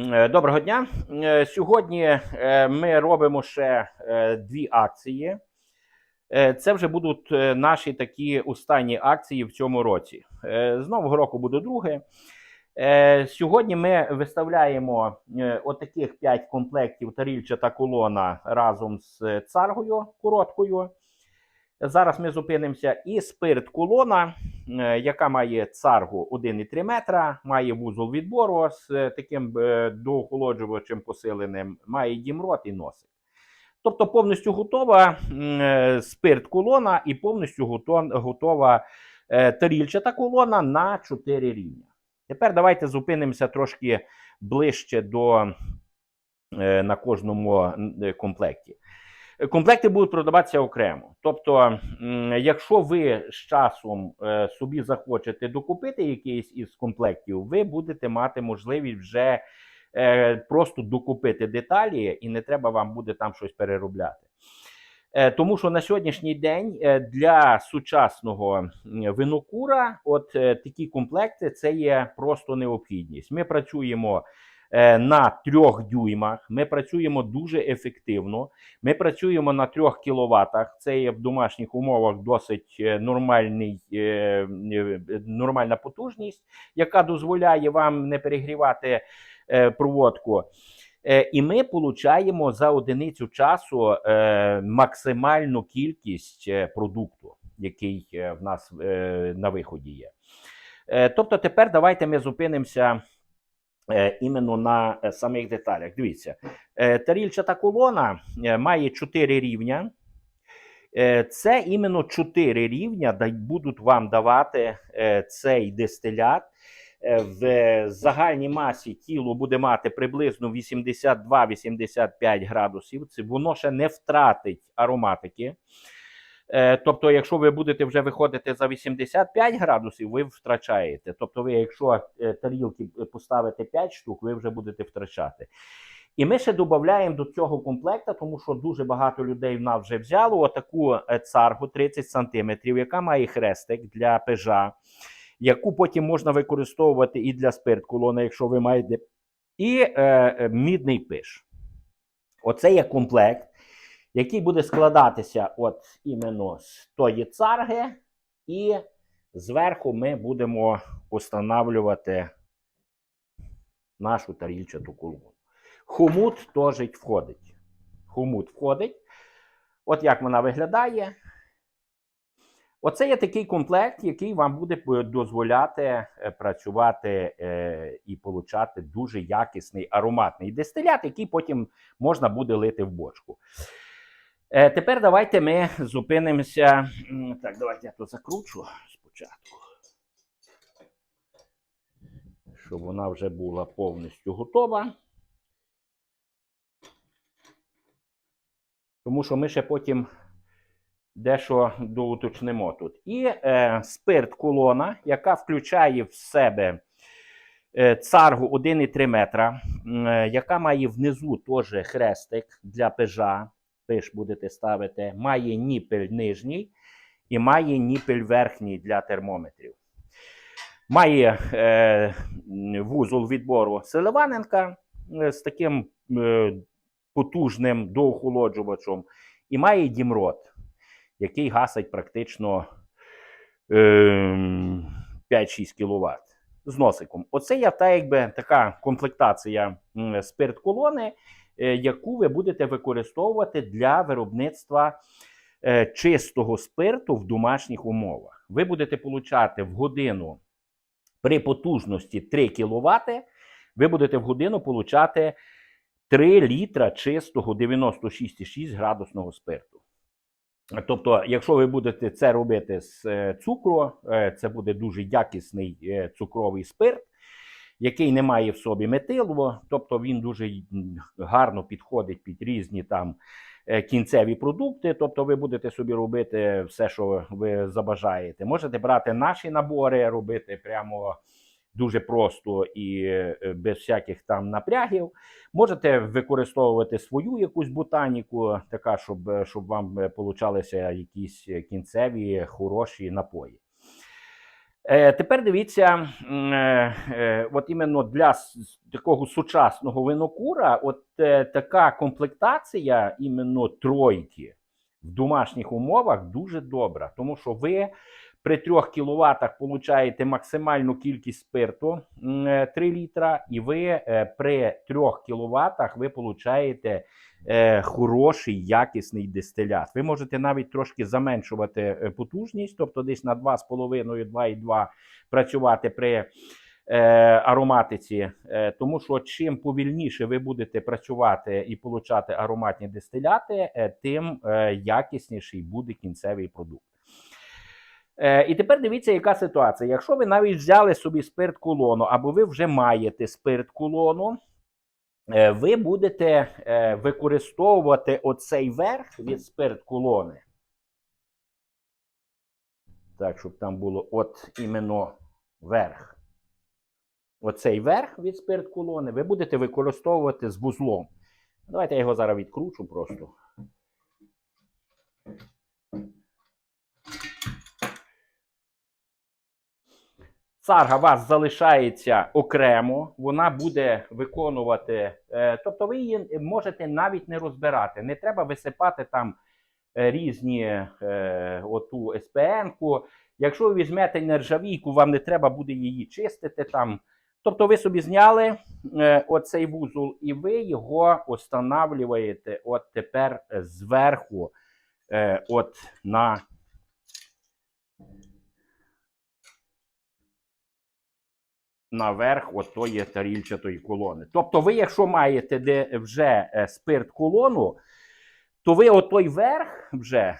Е, Доброго дня. Е, Сьогодні е, ми робимо ще дві акції. Це вже будуть наші такі останні акції в цьому році. З нового року буде друге. Сьогодні ми виставляємо отаких 5 комплектів тарільчата колона разом з царгою короткою. Зараз ми зупинимося. І спирт колона, е, яка має царгу 1,3 метра, має вузол відбору з е, таким е, доохолоджувачем посиленим, має дімрот і носик. Тобто повністю готова спирт колона і повністю готова тарільчата колона на 4 рівня. Тепер давайте зупинимося трошки ближче до на кожному комплекті. Комплекти будуть продаватися окремо. Тобто, якщо ви з часом е, собі захочете докупити якийсь із комплектів, ви будете мати можливість вже е, просто докупити деталі, і не треба вам буде там щось переробляти. Е, Тому що на сьогоднішній день для сучасного винокура, от такі комплекти це є просто необхідність. Ми працюємо на трьох дюймах, ми працюємо дуже ефективно. Ми працюємо на 3 кВт. Це є в домашніх умовах досить е, нормальний, е, е, нормальна потужність, яка дозволяє вам не перегрівати е, проводку. Е, І ми получаємо за одиницю часу е, максимальну кількість е, продукту, який е, в нас е, на виході є. Е, Тобто, тепер давайте ми зупинимося е, іменно на е, самих деталях. Дивіться, е, тарільчата колона е, має 4 рівня. Е, Це іменно 4 рівня будуть вам давати е, цей дистилят. Е, В загальній масі тіло буде мати приблизно 82-85 градусів. Це воно ще не втратить ароматики. Е, Тобто, якщо ви будете вже виходити за 85 градусів, ви втрачаєте. Тобто, ви, якщо е, тарілки поставите 5 штук, ви вже будете втрачати. І ми ще додаємо до цього комплекта, тому що дуже багато людей в нас вже взяло отаку е, царгу 30 см, яка має хрестик для пежа, яку потім можна використовувати і для спирт колони, якщо ви маєте, і е, е, мідний пиш. Оце є комплект, який буде складатися от іменно з тої царги, і зверху ми будемо встановлювати нашу тарільчату колону. Хомут теж входить. Хомут входить. От як вона виглядає. Оце є такий комплект, який вам буде дозволяти е, працювати е, і получати дуже якісний ароматний дистилят, який потім можна буде лити в бочку. Е, тепер давайте ми зупинимося. Так, давайте я тут закручу спочатку. Щоб вона вже була повністю готова. Тому що ми ще потім дещо доуточнимо тут. І е, спирт колона, яка включає в себе е, царгу 1,3 метра, е, яка має внизу теж хрестик для пежа. Пиш будете ставити, має ніпель нижній і має ніпель верхній для термометрів. Має е, вузол відбору Селиваненка е, з таким е, потужним доохолоджувачем, і має дімрот, який гасить практично е, 5-6 кВт з носиком. Оце є та, якби, така комплектація спирт колони, яку ви будете використовувати для виробництва е, чистого спирту в домашніх умовах. Ви будете получати в годину при потужності 3 кВт, ви будете в годину получати 3 літра чистого 96,6 градусного спирту. Тобто, якщо ви будете це робити з е, цукру, е, це буде дуже якісний е, цукровий спирт, який не має в собі метилу, тобто він дуже гарно підходить під різні там е, кінцеві продукти. Тобто, ви будете собі робити все, що ви забажаєте. Можете брати наші набори, робити прямо дуже просто і е, без всяких там напрягів. Можете використовувати свою якусь ботаніку, така, щоб, е, щоб вам получалися якісь кінцеві хороші напої. Е, тепер дивіться, е, е, от іменно для такого сучасного винокура, от така комплектація іменно тройки в домашніх умовах дуже добра, тому що ви при 3 кВт получаєте максимальну кількість спирту е, 3 літра, і ви е, при 3 кВт ви получаєте е, хороший якісний дистилят. Ви можете навіть трошки заменшувати е, потужність, тобто десь на 2,5-2,2 працювати при е, ароматиці, е, тому що чим повільніше ви будете працювати і получати ароматні дистиляти, е, тим е, якісніший буде кінцевий продукт. Е, і тепер дивіться, яка ситуація. Якщо ви навіть взяли собі спирт колону, або ви вже маєте спирт колону, е, ви будете е, використовувати оцей верх від спирт колони. Так, щоб там було от іменно верх. Оцей верх від спирт колони ви будете використовувати з вузлом. Давайте я його зараз відкручу просто. Царга вас залишається окремо, вона буде виконувати, е, тобто ви її можете навіть не розбирати. Не треба висипати там е, різні е, оту СПН-ку. Якщо ви візьмете нержавійку, вам не треба буде її чистити там. Тобто ви собі зняли оцей вузол, і ви його встановлюєте от тепер зверху, от на наверх отої тарільчатої колони. Тобто, ви, якщо маєте де вже е, спирт колону, то ви отой верх вже.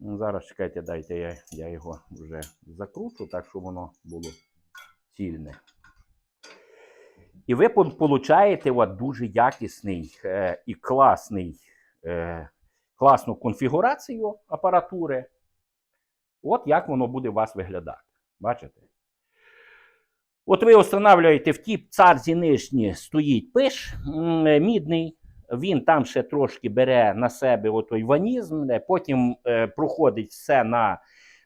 Ну, Зараз чекайте, дайте я, я його вже закручу, так щоб воно було цільне. І ви получаєте от дуже якісний е, і класний, е, класну конфігурацію апаратури. От як воно буде у вас виглядати. Бачите? От ви встановлюєте в тій царзі нижні стоїть пиш е, мідний. Він там ще трошки бере на себе отой ванізм, е, потім е, проходить все на,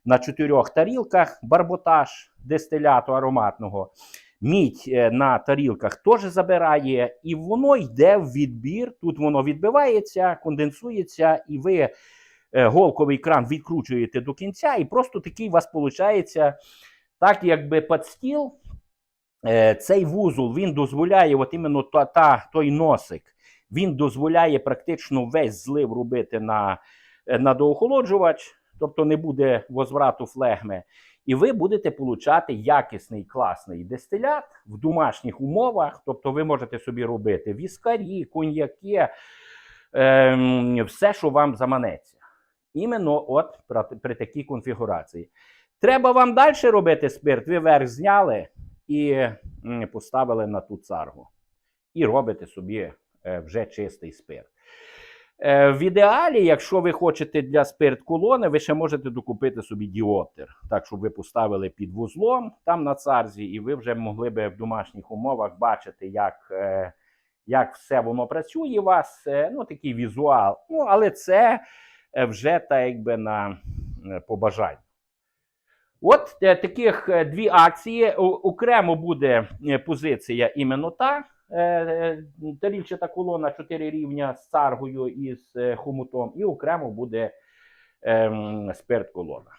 на чотирьох тарілках, барботаж дистиляту ароматного. Мідь е, на тарілках теж забирає, і воно йде в відбір. Тут воно відбивається, конденсується, і ви голковий кран відкручуєте до кінця, і просто такий у вас виходить, так якби під стіл. Е, Цей вузол він дозволяє, от іменно та, та, той носик, він дозволяє практично весь злив робити на, е, на доохолоджувач, тобто не буде возврату флегми. І ви будете получати якісний класний дистилят в домашніх умовах. Тобто ви можете собі робити віскарі, коньяки, ем, все, що вам заманеться. Іменно от при, при такій конфігурації. Треба вам далі робити спирт, ви верх зняли і поставили на ту царгу. І робите собі е, вже чистий спирт. Е, В ідеалі, якщо ви хочете для спирт колони, ви ще можете докупити собі діотер, так щоб ви поставили під вузлом там на царзі, і ви вже могли би в домашніх умовах бачити, як, е, як все воно працює у вас. Ну, такий візуал. Ну, але це вже так якби на побажання. От е, таких е, дві акції. Окремо буде е, позиція іменно та. Тарільчата колона 4 рівня з царгою і з хомутом, і окремо буде ем, спирт колона.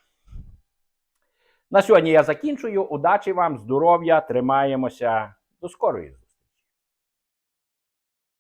На сьогодні я закінчую. Удачі вам, здоров'я, тримаємося. До скорої.